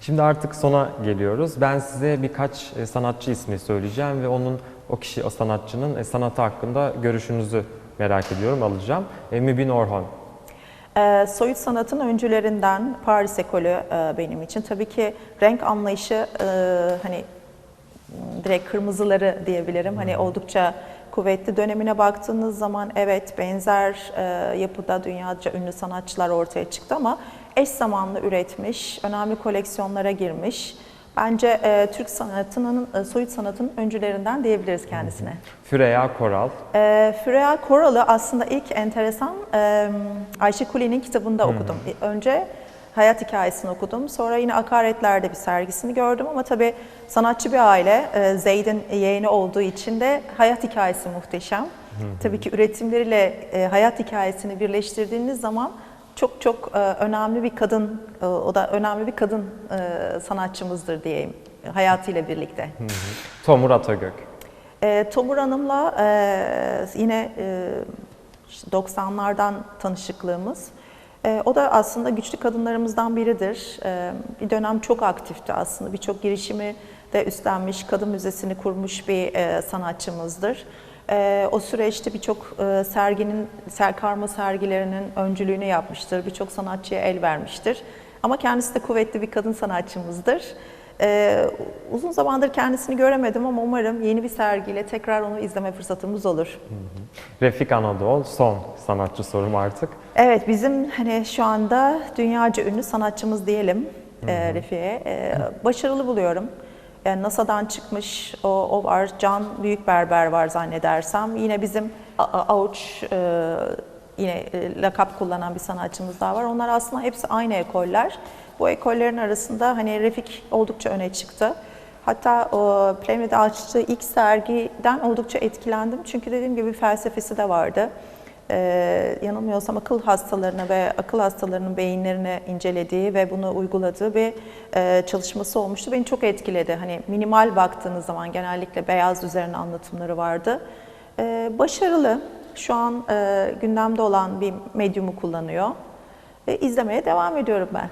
Şimdi artık sona geliyoruz. Ben size birkaç e, sanatçı ismi söyleyeceğim ve onun o kişi, o sanatçının e, sanatı hakkında görüşünüzü merak ediyorum, alacağım. E, Mübin Orhon. Ee, soyut sanatın öncülerinden Paris ekolü e, benim için. Tabii ki renk anlayışı e, hani direkt kırmızıları diyebilirim. Hani oldukça kuvvetli. Dönemine baktığınız zaman evet benzer e, yapıda dünyaca ünlü sanatçılar ortaya çıktı ama eş zamanlı üretmiş, önemli koleksiyonlara girmiş. Bence e, Türk sanatının, e, soyut sanatın öncülerinden diyebiliriz kendisine. Füreya Koral. E, Füreya Koral'ı aslında ilk enteresan e, Ayşe Kuli'nin kitabında okudum. Önce hayat hikayesini okudum. Sonra yine Akaretler'de bir sergisini gördüm ama tabii sanatçı bir aile. E, Zeyd'in yeğeni olduğu için de hayat hikayesi muhteşem. Tabii ki üretimleriyle e, hayat hikayesini birleştirdiğiniz zaman çok çok e, önemli bir kadın, o da önemli bir kadın sanatçımızdır diyeyim hayatıyla birlikte. Tomur Atagök. E, Tomur Hanım'la e, yine e, işte 90'lardan tanışıklığımız. E, o da aslında güçlü kadınlarımızdan biridir. E, bir dönem çok aktifti aslında. Birçok girişimi de üstlenmiş, kadın müzesini kurmuş bir e, sanatçımızdır. E, o süreçte birçok e, serginin, ser, karma sergilerinin öncülüğünü yapmıştır. Birçok sanatçıya el vermiştir. Ama kendisi de kuvvetli bir kadın sanatçımızdır. Ee, uzun zamandır kendisini göremedim ama umarım yeni bir sergiyle tekrar onu izleme fırsatımız olur. Refik Anadolu. Son sanatçı sorum artık. Evet, bizim hani şu anda dünyaca ünlü sanatçımız diyelim e, Refik'e. E, başarılı buluyorum. Yani NASA'dan çıkmış o, o var, Can Büyükberber var zannedersem. Yine bizim Avuç e, yine e, lakap kullanan bir sanatçımız daha var. Onlar aslında hepsi aynı ekoller. Bu ekollerin arasında hani Refik oldukça öne çıktı. Hatta o Playmate açtığı ilk sergiden oldukça etkilendim. Çünkü dediğim gibi felsefesi de vardı. Ee, yanılmıyorsam akıl hastalarını ve akıl hastalarının beyinlerini incelediği ve bunu uyguladığı bir e, çalışması olmuştu. Beni çok etkiledi. Hani minimal baktığınız zaman genellikle beyaz üzerine anlatımları vardı. Ee, başarılı. Şu an e, gündemde olan bir medyumu kullanıyor. Ve izlemeye devam ediyorum ben.